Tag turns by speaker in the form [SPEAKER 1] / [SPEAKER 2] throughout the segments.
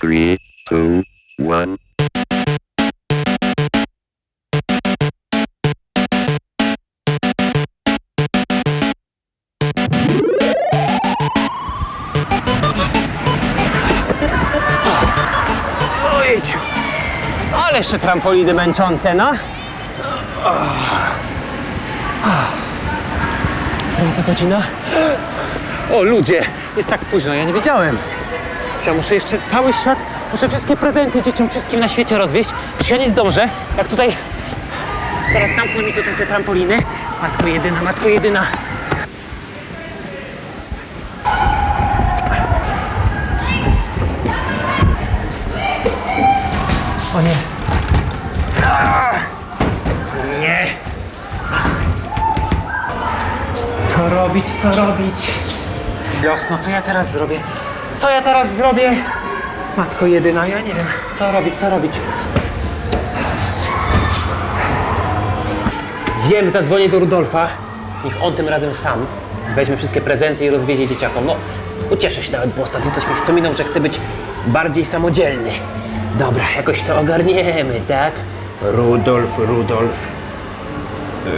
[SPEAKER 1] Three, two, one.
[SPEAKER 2] Ojejciu. Ale jeszcze trampoliny męczące, no. Która to godzina? O ludzie, jest tak późno, ja nie wiedziałem. Ja muszę jeszcze cały świat, muszę wszystkie prezenty dzieciom wszystkim na świecie rozwieźć. Czy ja nie zdążę? Jak tutaj teraz zamkną mi tutaj te trampoliny. Matko jedyna, matko jedyna. O nie. Nie. Co robić, co robić? Jasno, co ja teraz zrobię? Co ja teraz zrobię? Matko jedyna, ja nie wiem. Co robić, co robić? Wiem, zadzwonię do Rudolfa. Niech on tym razem sam weźmie wszystkie prezenty i rozwiezie dzieciakom. No, ucieszę się nawet, bo ostatnio coś mi wspominał, że chce być bardziej samodzielny. Dobra, jakoś to ogarniemy, tak? Rudolf, Rudolf.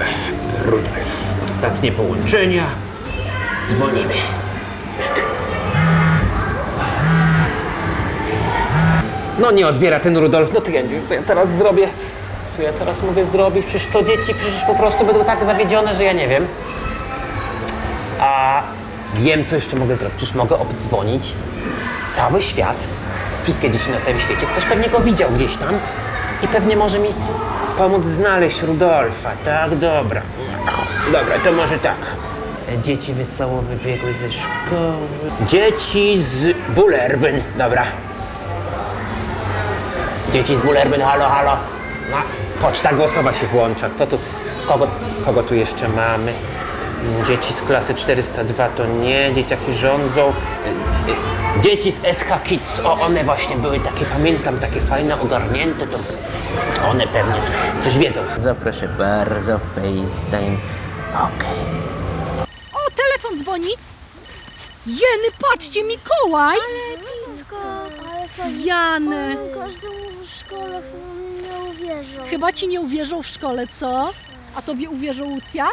[SPEAKER 2] Ech, Rudolf. Ostatnie połączenia. Dzwonimy. No nie odbiera ten Rudolf, no to ja nie wiem, co ja teraz zrobię. Co ja teraz mogę zrobić? Przecież to dzieci przecież po prostu będą tak zawiedzione, że ja nie wiem. A wiem, co jeszcze mogę zrobić. Przecież mogę obdzwonić cały świat, wszystkie dzieci na całym świecie. Ktoś pewnie go widział gdzieś tam i pewnie może mi pomóc znaleźć Rudolfa. Tak, dobra. Dobra, to może tak. Dzieci wesoło wybiegły ze szkoły. Dzieci z Bullerbyn. Dobra. Dzieci z Bullerbyn, halo, halo. No, poczta głosowa się włącza. Kto tu, kogo, kogo tu jeszcze mamy? Dzieci z klasy 402 to nie, dzieciaki rządzą. Dzieci z SH Kids, o one właśnie były takie, pamiętam, takie fajne, ogarnięte, to one pewnie coś, coś wiedzą.
[SPEAKER 3] Zaproszę bardzo, FaceTime. Okej.
[SPEAKER 4] O, telefon dzwoni. Jeny, patrzcie, Mikołaj!
[SPEAKER 5] Dziecko, ale fajnie.
[SPEAKER 4] Jany.
[SPEAKER 5] W szkole chyba mi nie uwierzą.
[SPEAKER 4] Chyba ci nie uwierzą w szkole, co? A tobie uwierzą Lucja?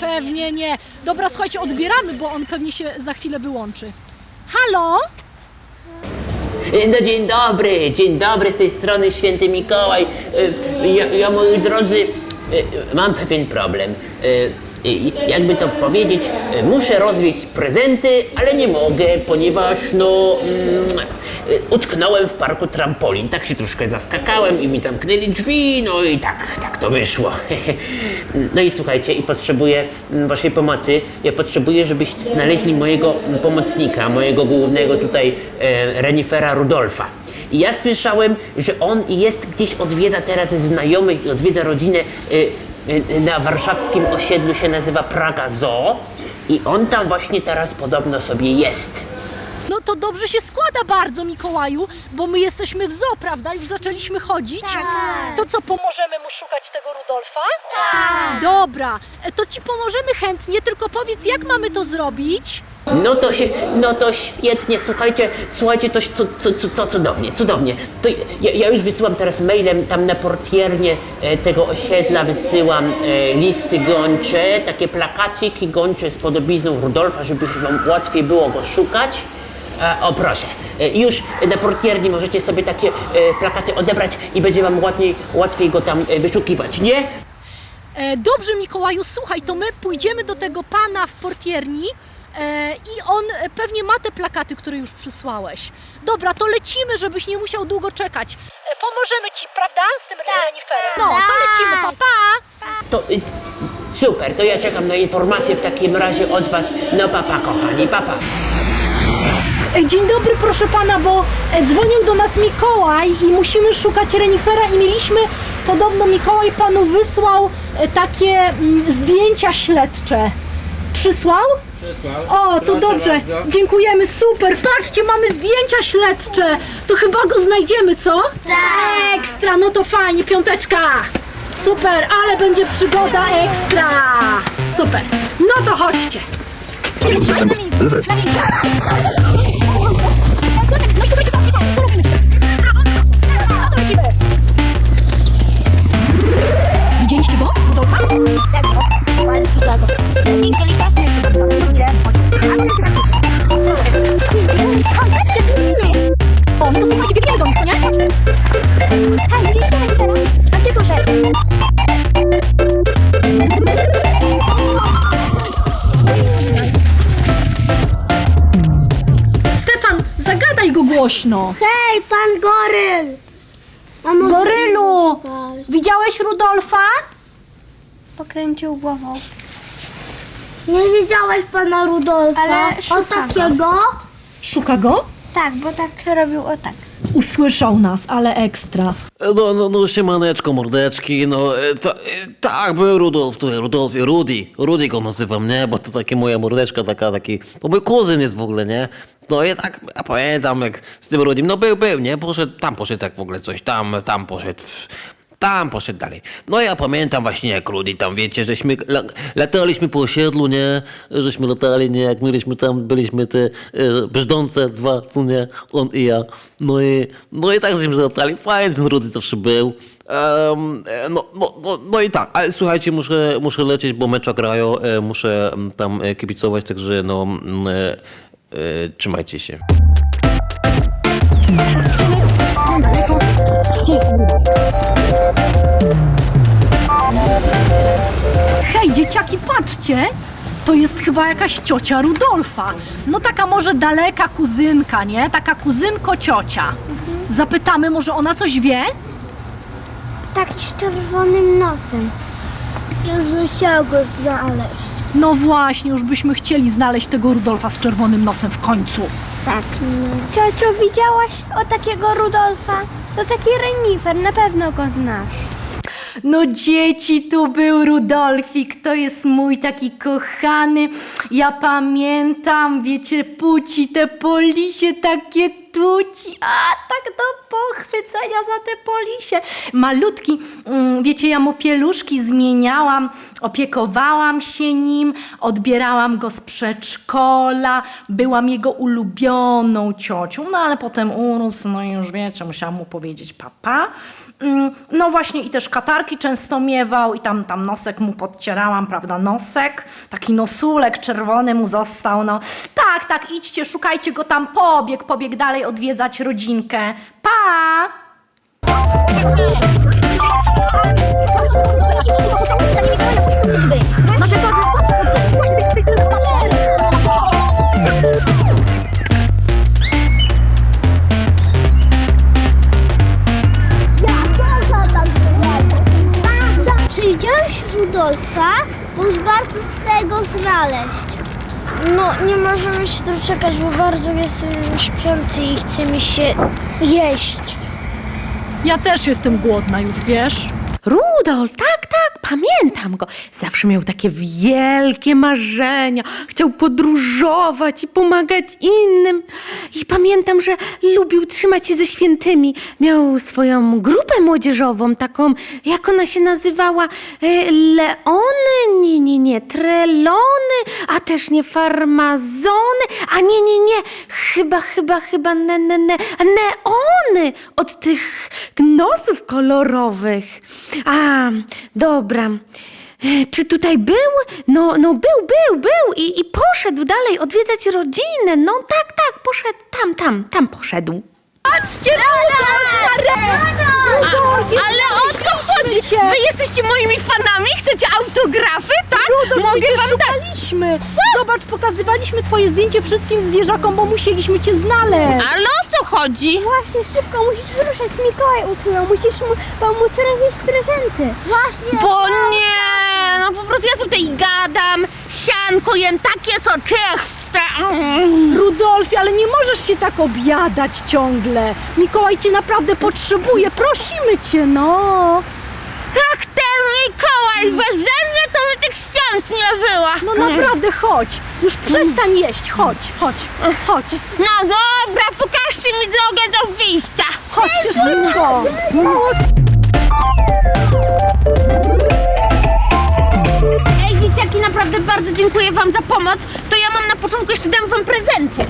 [SPEAKER 4] Pewnie nie. Dobra, słuchajcie, odbieramy, bo on pewnie się za chwilę wyłączy. Halo?
[SPEAKER 3] No dzień dobry, dzień dobry, z tej strony Święty Mikołaj. Y, Ja, ja moi drodzy, y, mam pewien problem. Y, y, Jakby to powiedzieć, y, muszę rozwieźć prezenty, ale nie mogę, ponieważ no mm, y, utknąłem w parku trampolin. Tak się troszkę zaskakałem i mi zamknęli drzwi, no i tak, tak to wyszło. No i słuchajcie, i potrzebuję mm, waszej pomocy. Ja potrzebuję, żebyście znaleźli mojego mm, pomocnika, mojego głównego tutaj e, renifera Rudolfa. I ja słyszałem, że on jest gdzieś odwiedza teraz znajomych i odwiedza rodzinę na warszawskim osiedlu się nazywa Praga Zoo i on tam właśnie teraz podobno sobie jest.
[SPEAKER 4] No to dobrze się składa bardzo, Mikołaju, bo my jesteśmy w zoo, prawda? Już zaczęliśmy chodzić. To co, pomożemy mu szukać tego Rudolfa? Tak. Dobra, e, to ci pomożemy chętnie, tylko powiedz, jak mamy to zrobić?
[SPEAKER 3] No to się, no to świetnie, słuchajcie, słuchajcie, to, to, to, to, cudownie, cudownie. To ja, ja już wysyłam teraz mailem tam na portiernię e, tego osiedla, wysyłam e, listy gończe, takie plakaciki gończe z podobizną Rudolfa, żeby wam łatwiej było go szukać. E, o proszę, e, już na portierni możecie sobie takie e, plakaty odebrać i będzie wam łatwiej, łatwiej go tam e, wyszukiwać, nie?
[SPEAKER 4] E, dobrze, Mikołaju, słuchaj, to my pójdziemy do tego pana w portierni i on pewnie ma te plakaty, które już przysłałeś. Dobra, to lecimy, żebyś nie musiał długo czekać. Pomożemy ci, prawda? Z tym reniferem. No, to lecimy, papa. Pa.
[SPEAKER 3] To y, super, to ja czekam na informacje w takim razie od was. No papa kochani, papa.
[SPEAKER 4] Dzień dobry, proszę pana, bo e, dzwonił do nas Mikołaj i musimy szukać renifera i mieliśmy, podobno Mikołaj panu wysłał e, takie mm, zdjęcia śledcze. Przysłał? Przysłał. O, to dobrze. Dziękujemy, super. Patrzcie, mamy zdjęcia śledcze. To chyba go znajdziemy, co? Tak. Ekstra, no to fajnie, piąteczka. Super, ale będzie przygoda ekstra. Super. No to chodźcie. Oh, głośno.
[SPEAKER 5] Hej, pan goryl! Mamo,
[SPEAKER 4] Gorylu, widziałeś Rudolfa?
[SPEAKER 5] Pokręcił głową. Nie widziałeś pana Rudolfa?
[SPEAKER 6] Ale
[SPEAKER 5] o
[SPEAKER 6] szuka
[SPEAKER 5] takiego?
[SPEAKER 4] Szuka go?
[SPEAKER 6] Tak, bo tak robił o tak.
[SPEAKER 4] Usłyszał nas, ale ekstra.
[SPEAKER 2] No, no, no, siemaneczko, mordeczki, no, e, e, tak, był Rudolf, Rudolf i Rudy, Rudy go nazywam, nie, bo to takie moja mordeczka, taka, taki, to mój kuzyn jest w ogóle, nie, no i tak, ja pamiętam, jak z tym Rudym, no był, był, nie, poszedł, tam poszedł tak w ogóle coś, tam, tam poszedł, tam poszedł dalej. No ja pamiętam właśnie jak Rudy tam, wiecie, żeśmy la, lataliśmy po osiedlu, nie, żeśmy latali, nie, jak mieliśmy tam, byliśmy te e, brzdące dwa, co nie, on i ja. No i, no i tak żeśmy latali, fajnie ten Rudy zawsze był. E, no, no, no, no i tak, ale słuchajcie, muszę, muszę lecieć, bo mecza grają, e, muszę tam e, kibicować, także no, e, e, trzymajcie się.
[SPEAKER 4] Hej, dzieciaki, patrzcie! To jest chyba jakaś ciocia Rudolfa. No taka może daleka kuzynka, nie? Taka kuzynko-ciocia. Zapytamy, może ona coś wie?
[SPEAKER 5] Taki z czerwonym nosem. Już chciał go znaleźć.
[SPEAKER 4] No właśnie, już byśmy chcieli znaleźć tego Rudolfa z czerwonym nosem w końcu.
[SPEAKER 5] Tak. Ciociu, widziałaś o takiego Rudolfa? To taki renifer, na pewno go znasz.
[SPEAKER 7] No dzieci, tu był Rudolfik, to jest mój taki kochany. Ja pamiętam, wiecie, puci, te polisie takie tuci, a tak do pochwycenia za te polisie. Malutki, mm, wiecie, ja mu pieluszki zmieniałam, opiekowałam się nim, odbierałam go z przedszkola, byłam jego ulubioną ciocią, no ale potem urósł, no i już wiecie, musiałam mu powiedzieć papa. Mm, No właśnie i też katarki często miewał i tam, tam nosek mu podcierałam, prawda, nosek, taki nosulek czerwony mu został, no. Tak, tak, idźcie, szukajcie go tam, pobieg, pobieg dalej odwiedzać rodzinkę. Pa!
[SPEAKER 5] Czy Rudolfa? Bo już bardzo chcę go znaleźć. No, nie możemy się doczekać, bo bardzo jestem śpiący i chce mi się jeść.
[SPEAKER 4] Ja też jestem głodna już, wiesz?
[SPEAKER 7] Rudolf, tak, tak, pamiętam go. Zawsze miał takie wielkie marzenia. Chciał podróżować i pomagać innym. I pamiętam, że lubił trzymać się ze świętymi. Miał swoją grupę młodzieżową, taką, jak ona się nazywała? E, Leony? Nie, nie, nie. Trelony? A też nie farmazony? A nie, nie, nie. Chyba, chyba, chyba ne, ne, ne. Neony od tych nosów kolorowych. A, dobra. E, Czy tutaj był? No, no był, był, był i, i poszedł dalej odwiedzać rodzinę. No tak, tak, poszedł tam, tam, tam poszedł.
[SPEAKER 4] Patrzcie, Rudolf!
[SPEAKER 6] Ale o co chodzi? Wy jesteście moimi fanami? Chcecie autografy, tak?
[SPEAKER 4] Rudolf,
[SPEAKER 6] Mogę wam dać.
[SPEAKER 4] szukaliśmy! Zobacz, pokazywaliśmy twoje zdjęcie wszystkim zwierzakom, bo musieliśmy cię znaleźć.
[SPEAKER 6] Ale o co chodzi?
[SPEAKER 5] Właśnie, szybko musisz wyruszać. Mikołaj utknął. Musisz mu pomóc roznieść prezenty. Właśnie.
[SPEAKER 6] Bo nie, no po prostu ja sobie tutaj gadam, sianko jem, takie soczewce. Mm.
[SPEAKER 4] Rudolfie, ale nie możesz się tak obiadać ciągle. Mikołaj cię naprawdę potrzebuje, prosimy cię, no.
[SPEAKER 6] Tak ten Mikołaj, bez mnie to by tych świąt nie było.
[SPEAKER 4] No naprawdę, chodź. Już przestań jeść, chodź, chodź, chodź.
[SPEAKER 6] No dobra, pokażcie mi drogę do wyjścia.
[SPEAKER 4] Chodźcie szybko.
[SPEAKER 6] Ej, dzieciaki, naprawdę bardzo dziękuję wam za pomoc. To ja mam na początku jeszcze dam wam prezenty.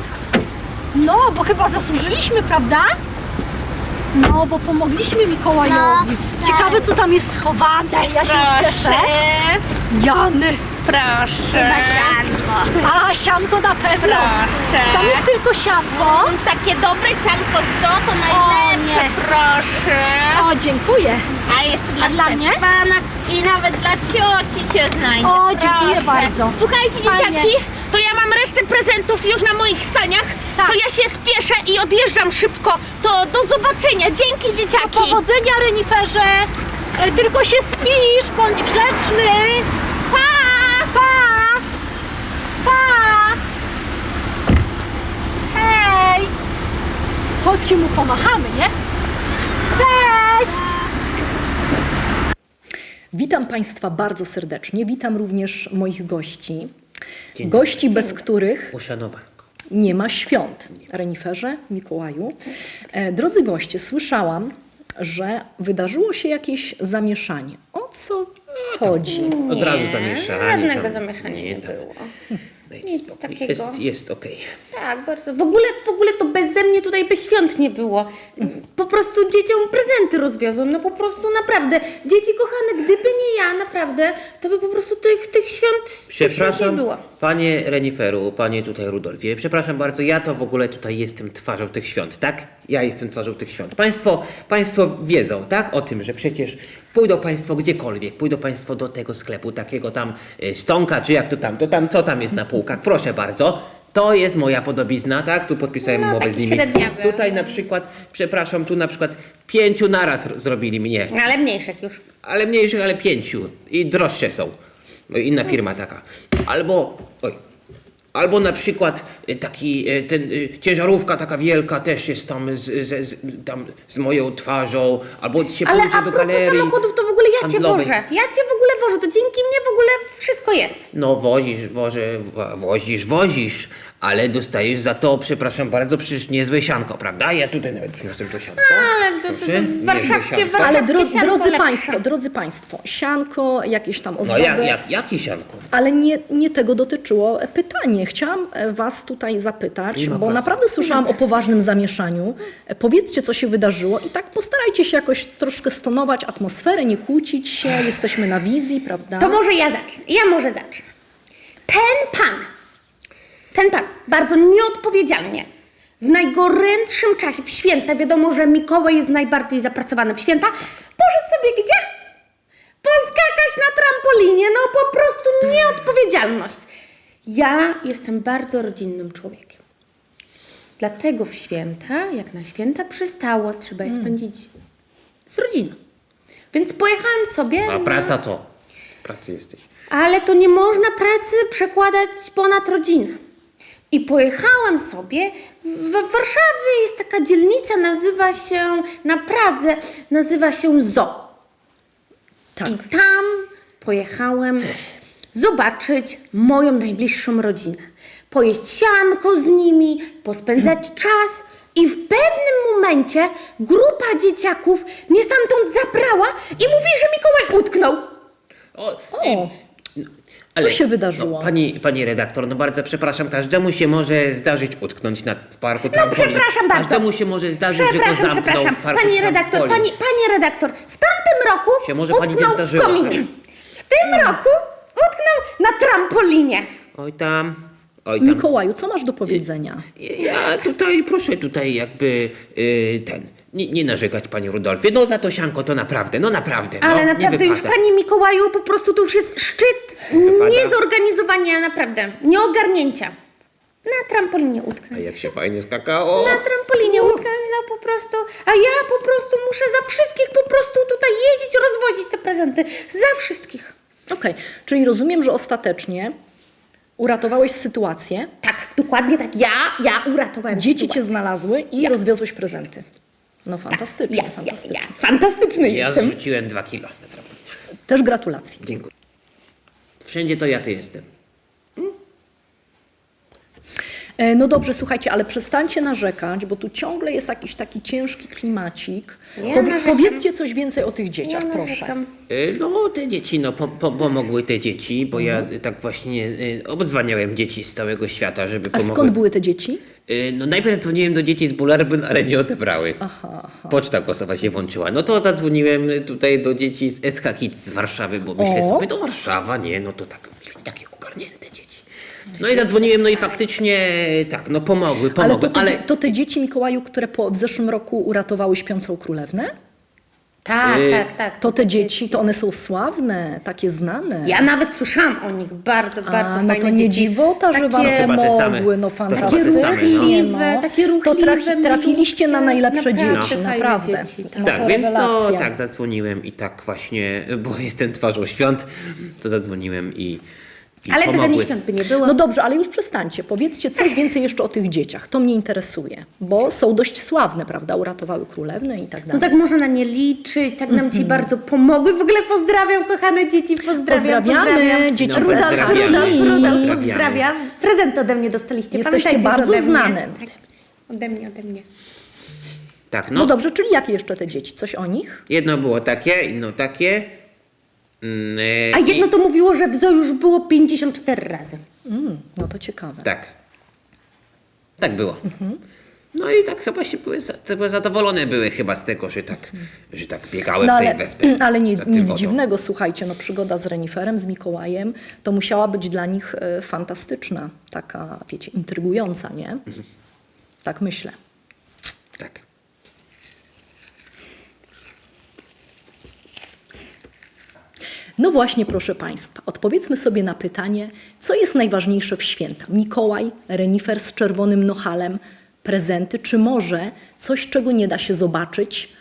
[SPEAKER 4] No, bo chyba zasłużyliśmy, prawda? No, bo pomogliśmy Mikołajowi. Ciekawe, co tam jest schowane. Ja się już cieszę. Jany.
[SPEAKER 7] Proszę.
[SPEAKER 4] A, sianko na pewno.
[SPEAKER 7] Proszę.
[SPEAKER 4] Tam jest tylko sianko.
[SPEAKER 7] Takie dobre sianko co? To najlepsze,
[SPEAKER 4] nie.
[SPEAKER 7] proszę.
[SPEAKER 4] O, dziękuję.
[SPEAKER 7] A jeszcze dla
[SPEAKER 4] A dla mnie?
[SPEAKER 7] Stefana i nawet dla cioci się znajdzie.
[SPEAKER 4] O, dziękuję
[SPEAKER 7] Proszę.
[SPEAKER 4] bardzo.
[SPEAKER 7] Słuchajcie,
[SPEAKER 4] Fajnie.
[SPEAKER 7] dzieciaki, to ja mam resztę prezentów już na moich saniach.
[SPEAKER 4] Tak.
[SPEAKER 7] To ja się spieszę i odjeżdżam szybko. To do zobaczenia. Dzięki, dzieciaki.
[SPEAKER 4] Powodzenia, Reniferze. E, Tylko się spisz, bądź grzeczny. Pa, pa, pa. Hej. Chodźcie mu pomachamy, nie? Cześć.
[SPEAKER 8] Witam Państwa bardzo serdecznie. Witam również moich gości. Gości, bez których
[SPEAKER 2] Uszanowanko.
[SPEAKER 8] nie ma świąt. Reniferze, Mikołaju. E, drodzy goście, słyszałam, że wydarzyło się jakieś zamieszanie. O co chodzi?
[SPEAKER 2] Od razu zamieszanie.
[SPEAKER 7] żadnego
[SPEAKER 2] tam-
[SPEAKER 7] zamieszania nie
[SPEAKER 2] tam.
[SPEAKER 7] było.
[SPEAKER 2] Dajcie
[SPEAKER 7] Nic
[SPEAKER 2] spokój.
[SPEAKER 7] takiego.
[SPEAKER 2] Jest, jest okej.
[SPEAKER 7] Tak, bardzo. W ogóle, w ogóle to beze mnie tutaj by świąt nie było. Po prostu dzieciom prezenty rozwiozłem. No po prostu naprawdę. Dzieci kochane, gdyby nie ja, naprawdę, to by po prostu tych, tych świąt, tych świąt nie
[SPEAKER 2] Przepraszam,
[SPEAKER 7] było.
[SPEAKER 2] panie Reniferu, panie tutaj Rudolfie, przepraszam bardzo, ja to w ogóle tutaj jestem twarzą tych świąt, tak? Ja jestem twarzą tych świąt. Państwo, państwo wiedzą, tak? O tym, że przecież pójdą państwo gdziekolwiek, pójdą państwo do tego sklepu, takiego tam y, stonka, czy jak to tam, to tam, co tam jest na półkach, proszę bardzo. To jest moja podobizna, tak? Tu podpisałem
[SPEAKER 7] No,
[SPEAKER 2] umowę
[SPEAKER 7] taki
[SPEAKER 2] z nimi.
[SPEAKER 7] średniawy.
[SPEAKER 2] Tutaj na przykład, przepraszam, tu na przykład pięciu naraz r- zrobili mnie.
[SPEAKER 7] No, ale mniejszych już.
[SPEAKER 2] Ale mniejszych, ale pięciu. I droższe są. No, Inna firma taka. Albo, albo na przykład y, taki, y, ten, y, ciężarówka taka wielka też jest tam z, z, z, tam z moją twarzą, albo się
[SPEAKER 7] Ale
[SPEAKER 2] pójdzie
[SPEAKER 7] a
[SPEAKER 2] do
[SPEAKER 7] propos
[SPEAKER 2] galerii
[SPEAKER 7] samochodów, to w ogóle ja cię
[SPEAKER 2] handlowej.
[SPEAKER 7] wożę. Ja cię w wożę, to dzięki mnie w ogóle wszystko jest.
[SPEAKER 2] No wozisz, woże, wo- wozisz, wozisz, ale dostajesz za to, przepraszam bardzo, przecież niezłe sianko, prawda? Ja tutaj nawet przyniosłem to sianko.
[SPEAKER 7] Ale to, to,
[SPEAKER 2] Proszę,
[SPEAKER 7] to
[SPEAKER 2] niezłe
[SPEAKER 7] warszawskie,
[SPEAKER 2] sianko.
[SPEAKER 7] warszawskie
[SPEAKER 8] Ale dro,
[SPEAKER 7] sianko
[SPEAKER 8] drodzy
[SPEAKER 7] lepsze.
[SPEAKER 8] Państwo, drodzy Państwo, sianko, jakieś tam
[SPEAKER 2] No
[SPEAKER 8] ozdoby.
[SPEAKER 2] jak, jak, jakie sianko?
[SPEAKER 8] Ale nie, nie tego dotyczyło pytanie. Chciałam e, Was tutaj zapytać,
[SPEAKER 2] Nie ma
[SPEAKER 8] bo
[SPEAKER 2] pracy.
[SPEAKER 8] naprawdę słyszałam o poważnym zamieszaniu. E, Powiedzcie, co się wydarzyło i tak postarajcie się jakoś troszkę stonować atmosferę, nie kłócić się. Jesteśmy na wizji, prawda?
[SPEAKER 7] To może ja zacznę. Ja może zacznę. Ten pan, ten pan bardzo nieodpowiedzialnie w najgorętszym czasie, w święta, wiadomo, że Mikołaj jest najbardziej zapracowany w święta, poszedł sobie gdzie? Poskakać na trampolinie, no po prostu nieodpowiedzialność. Ja jestem bardzo rodzinnym człowiekiem. Dlatego w święta, jak na święta przystało, trzeba je spędzić z rodziną. Więc pojechałam sobie.
[SPEAKER 2] A praca to. Pracy jesteś.
[SPEAKER 7] ale to nie można pracy przekładać ponad rodzinę. I pojechałam sobie. W Warszawie jest taka dzielnica, nazywa się, na Pradze, nazywa się Zo.
[SPEAKER 8] Tak.
[SPEAKER 7] I tam pojechałem zobaczyć moją najbliższą rodzinę. Pojeść sianko z nimi, pospędzać czas. I w pewnym momencie grupa dzieciaków mnie stamtąd zabrała i mówi, że Mikołaj utknął.
[SPEAKER 2] O,
[SPEAKER 8] O,
[SPEAKER 2] Ale,
[SPEAKER 8] się wydarzyło?
[SPEAKER 2] No, pani, pani redaktor, no bardzo przepraszam, każdemu się może zdarzyć utknąć na, w parku trampolin.
[SPEAKER 7] No, przepraszam bardzo.
[SPEAKER 2] Każdemu się może zdarzyć, że go zamkną
[SPEAKER 7] przepraszam.
[SPEAKER 2] w parku
[SPEAKER 7] Pani redaktor,
[SPEAKER 2] trampolin.
[SPEAKER 7] pani, pani redaktor, w tamtym roku
[SPEAKER 2] Się może pani nie
[SPEAKER 7] utknął w
[SPEAKER 2] zdarzyło.
[SPEAKER 7] kominie. W tym roku utknął na trampolinie.
[SPEAKER 2] Oj tam, oj tam.
[SPEAKER 8] Mikołaju, co masz do powiedzenia?
[SPEAKER 2] Ja tutaj, proszę tutaj jakby y, ten, nie, nie narzekać pani Rudolfie, no za to sianko to naprawdę, no naprawdę, no,
[SPEAKER 7] Ale
[SPEAKER 2] nie
[SPEAKER 7] naprawdę już
[SPEAKER 2] wypada.
[SPEAKER 7] Panie Mikołaju, po prostu to już jest szczyt
[SPEAKER 2] wypada.
[SPEAKER 7] niezorganizowania, naprawdę, nieogarnięcia. Na trampolinie
[SPEAKER 2] A
[SPEAKER 7] utknąć.
[SPEAKER 2] jak się fajnie skakało.
[SPEAKER 7] Na trampolinie utknąć, no po prostu. A ja po prostu muszę za wszystkich po prostu tutaj jeździć, rozwozić te prezenty. Za wszystkich.
[SPEAKER 8] Okej, czyli rozumiem, że ostatecznie uratowałeś sytuację,
[SPEAKER 7] Tak, dokładnie tak. Ja, ja uratowałem
[SPEAKER 8] dzieci
[SPEAKER 7] sytuację.
[SPEAKER 8] cię znalazły i rozwiozłeś prezenty. No fantastycznie,
[SPEAKER 7] Ja, ja,
[SPEAKER 8] fantastycznie.
[SPEAKER 7] ja. Fantastyczny
[SPEAKER 2] Ja
[SPEAKER 7] jestem.
[SPEAKER 2] zrzuciłem dwa kilo.
[SPEAKER 8] Też gratulacje.
[SPEAKER 2] Dziękuję. Wszędzie to ja ty jestem.
[SPEAKER 8] E, No dobrze, słuchajcie, ale przestańcie narzekać, bo tu ciągle jest jakiś taki ciężki klimacik.
[SPEAKER 7] Ja
[SPEAKER 8] Powie-
[SPEAKER 7] narzekam.
[SPEAKER 8] powiedzcie coś więcej o tych
[SPEAKER 7] Ja
[SPEAKER 8] dzieciach, proszę.
[SPEAKER 7] narzekam.
[SPEAKER 2] Y, No, te dzieci, no, po, po, pomogły te dzieci, bo ja y, tak właśnie y, obdzwaniałem dzieci z całego świata, żeby
[SPEAKER 8] A
[SPEAKER 2] pomogły.
[SPEAKER 8] skąd były te dzieci?
[SPEAKER 2] Y, No najpierw dzwoniłem do dzieci z Bularbyn, ale nie odebrały.
[SPEAKER 8] Aha, aha.
[SPEAKER 2] Poczta głosowa się włączyła. No to zadzwoniłem tutaj do dzieci z SH Kids z Warszawy, bo myślę
[SPEAKER 8] O.
[SPEAKER 2] sobie, to Warszawa, nie, no to tak, myślę, takie. No i zadzwoniłem, no i faktycznie tak, no pomogły,
[SPEAKER 8] Ale
[SPEAKER 2] pomogły,
[SPEAKER 8] to te,
[SPEAKER 2] ale...
[SPEAKER 8] to te dzieci, Mikołaju, które po, w zeszłym roku uratowały śpiącą królewnę?
[SPEAKER 7] Tak,
[SPEAKER 2] Y,
[SPEAKER 7] tak, tak.
[SPEAKER 8] To te dzieci, to one są sławne, takie znane.
[SPEAKER 7] Ja nawet słyszałam o nich bardzo, bardzo
[SPEAKER 8] A, no
[SPEAKER 7] fajne
[SPEAKER 8] to nie
[SPEAKER 7] dzieci.
[SPEAKER 8] dziwota, że
[SPEAKER 7] Takie-
[SPEAKER 8] pomogły, no
[SPEAKER 2] To chyba te
[SPEAKER 8] fantastycznie.
[SPEAKER 2] same, no.
[SPEAKER 7] ruchliwe, takie
[SPEAKER 8] To
[SPEAKER 7] ruchliwe,
[SPEAKER 8] trafi, trafiliście na najlepsze
[SPEAKER 7] naprawdę
[SPEAKER 8] dzieci,
[SPEAKER 7] fajne
[SPEAKER 8] naprawdę.
[SPEAKER 7] dzieci, tak.
[SPEAKER 8] No
[SPEAKER 2] Tak,
[SPEAKER 8] to
[SPEAKER 2] więc to
[SPEAKER 8] rewelacja.
[SPEAKER 2] tak zadzwoniłem i tak właśnie, bo jestem twarzą świąt, to zadzwoniłem i, i
[SPEAKER 7] Ale bez
[SPEAKER 2] pomogły.
[SPEAKER 7] ani świąt by nie było.
[SPEAKER 8] No dobrze, ale już przestańcie. Powiedzcie coś więcej jeszcze o tych dzieciach. To mnie interesuje, bo są dość sławne, prawda? Uratowały królewnę i tak dalej.
[SPEAKER 7] No tak można na nie liczyć, tak nam ci bardzo pomogły. W ogóle pozdrawiam, kochane dzieci, pozdrawiam.
[SPEAKER 8] Pozdrawiamy
[SPEAKER 7] pozdrawiam.
[SPEAKER 8] dzieci
[SPEAKER 2] No,
[SPEAKER 7] Rudolf,
[SPEAKER 2] pozdrawiamy.
[SPEAKER 7] Rudolf, Rudolf, pozdrawiam. Prezent ode mnie dostaliście,
[SPEAKER 8] Jesteście
[SPEAKER 7] pamiętajcie,
[SPEAKER 8] bardzo znane.
[SPEAKER 7] Tak, ode mnie, ode mnie.
[SPEAKER 2] Tak,
[SPEAKER 8] No.
[SPEAKER 2] no,
[SPEAKER 8] dobrze, czyli jakie jeszcze te dzieci? Coś o nich?
[SPEAKER 2] jedno było takie, inno takie. Mm,
[SPEAKER 7] A jedno
[SPEAKER 2] i-
[SPEAKER 7] to mówiło, że w zoo już było 54 razy.
[SPEAKER 8] Mm, no to ciekawe.
[SPEAKER 2] Tak. Tak było. No i tak chyba się były, były zadowolone były chyba z tego, że tak, że tak biegały
[SPEAKER 8] No
[SPEAKER 2] w tej
[SPEAKER 8] ale,
[SPEAKER 2] we w tej.
[SPEAKER 8] ale nie, nic
[SPEAKER 2] wodą.
[SPEAKER 8] dziwnego, słuchajcie, no przygoda z Reniferem, z Mikołajem, to musiała być dla nich e, fantastyczna, taka, wiecie, intrygująca, nie?
[SPEAKER 2] Mhm.
[SPEAKER 8] Tak myślę.
[SPEAKER 2] Tak.
[SPEAKER 8] No właśnie, proszę Państwa, odpowiedzmy sobie na pytanie, co jest najważniejsze w święta? Mikołaj, renifer z czerwonym nochalem, prezenty, czy może coś, czego nie da się zobaczyć,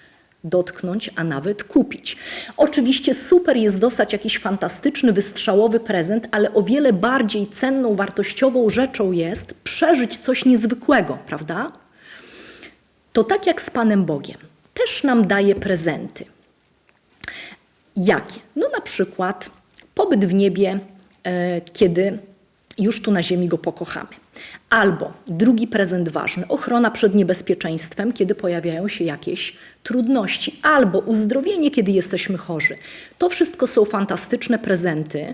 [SPEAKER 8] dotknąć, a nawet kupić? Oczywiście super jest dostać jakiś fantastyczny, wystrzałowy prezent, ale o wiele bardziej cenną, wartościową rzeczą jest przeżyć coś niezwykłego, prawda? To tak jak z Panem Bogiem. Też nam daje prezenty. Jakie? No na przykład pobyt w niebie, e, kiedy już tu na ziemi go pokochamy. Albo drugi prezent ważny, ochrona przed niebezpieczeństwem, kiedy pojawiają się jakieś trudności, albo uzdrowienie, kiedy jesteśmy chorzy. To wszystko są fantastyczne prezenty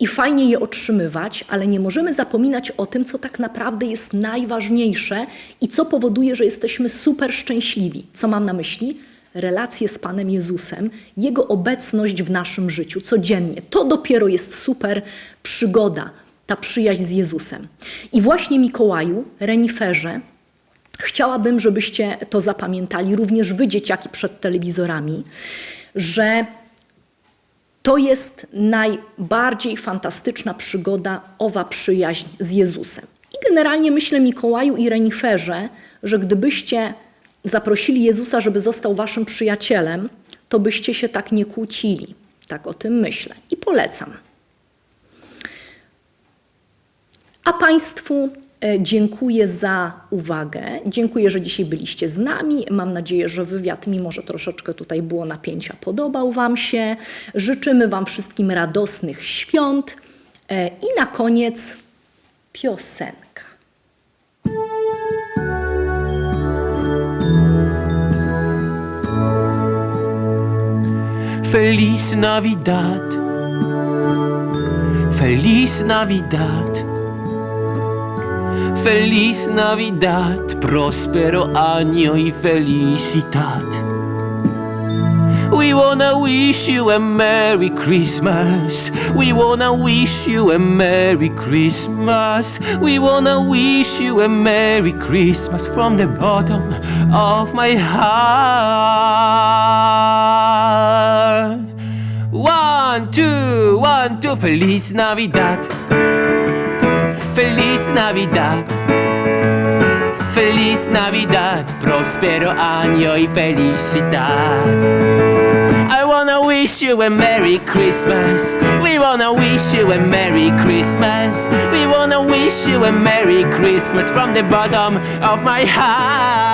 [SPEAKER 8] i fajnie je otrzymywać, ale nie możemy zapominać o tym, co tak naprawdę jest najważniejsze i co powoduje, że jesteśmy super szczęśliwi. Co mam na myśli? Relacje z Panem Jezusem, Jego obecność w naszym życiu codziennie. To dopiero jest super przygoda, ta przyjaźń z Jezusem. I właśnie Mikołaju, reniferze, chciałabym, żebyście to zapamiętali, również wy, dzieciaki przed telewizorami, że to jest najbardziej fantastyczna przygoda, owa przyjaźń z Jezusem. I generalnie myślę Mikołaju i reniferze, że gdybyście zaprosili Jezusa, żeby został waszym przyjacielem, to byście się tak nie kłócili. Tak o tym myślę i polecam. A Państwu e, dziękuję za uwagę. Dziękuję, że dzisiaj byliście z nami. Mam nadzieję, że wywiad, mimo że troszeczkę tutaj było napięcia, podobał Wam się. Życzymy Wam wszystkim radosnych świąt. E, I na koniec piosenka.
[SPEAKER 9] Feliz Navidad. Feliz Navidad. Feliz Navidad. Prospero año y felicidad. We wanna wish you a Merry Christmas. We wanna wish you a Merry Christmas. We wanna wish you a Merry Christmas from the bottom of my heart. Two, one, two. Feliz Navidad. Feliz Navidad. Feliz Navidad, prospero año y felicidad. I wanna wish you a Merry Christmas. We wanna wish you a Merry Christmas. We wanna wish you a Merry Christmas from the bottom of my heart.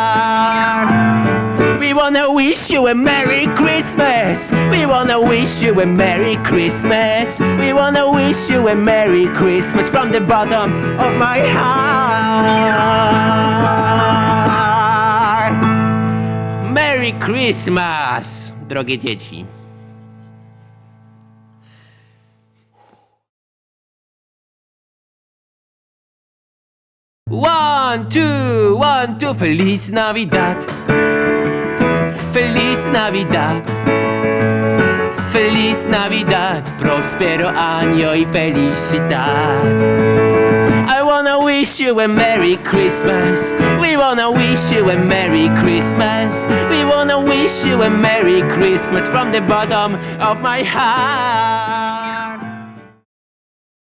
[SPEAKER 2] We wanna wish you a Merry Christmas. We wanna wish you a Merry Christmas. We wanna wish you a Merry Christmas from the bottom of my heart. Merry Christmas, drogie dzieci. One, two, one, two, Feliz Navidad. Feliz Navidad. Feliz Navidad, prospero año y felicidad. I wanna wish you a Merry Christmas. We wanna wish you a Merry Christmas. We wanna wish you a Merry Christmas from the bottom of my heart.